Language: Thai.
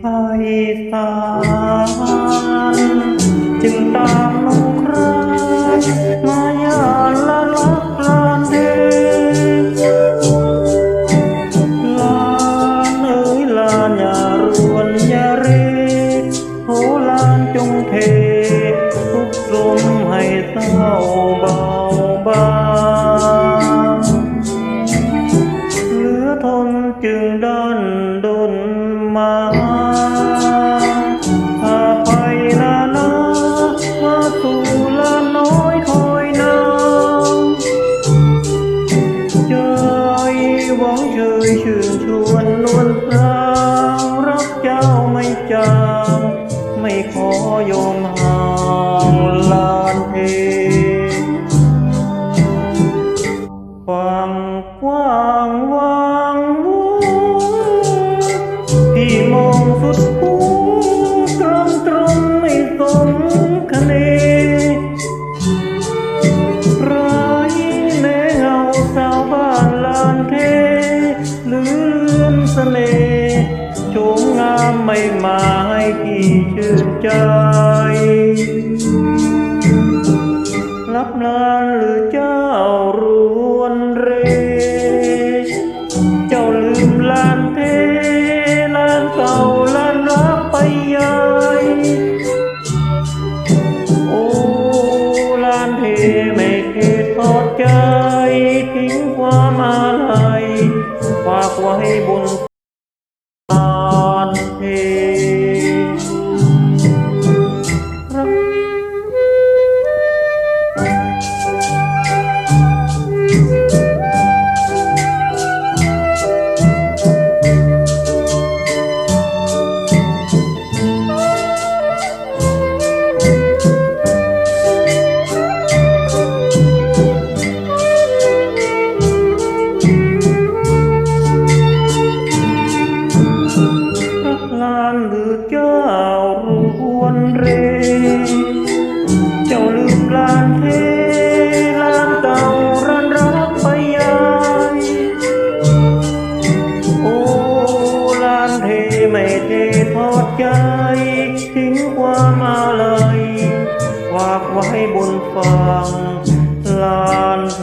ไปสารจึงตามลงครามายาละลักลานเดลานเอ้ยลานอย่ารวนอย่าเรโหลานจงเททุกลมให้เศร้าเบาบางเหลือทนจึงดันดน ไปนานามาสู่ลาน้อยคอยนางใจหวังเชยชื่นชวนนวลพรงรักเจ้าไม่จางไม่ขอยอมห่างลานเทความกว้าง สุดหูตรงตรงไม่สมคะเนไรแม้เงาสาวบ้านลานเทลือนเสน่ห์โฉมงามไม่มาให้ที่ชื่นใจรับนานหรือเจ้า ฝากไว้บน ใจทิ้งความมาเลัยฝากไว้บนฟังลานเท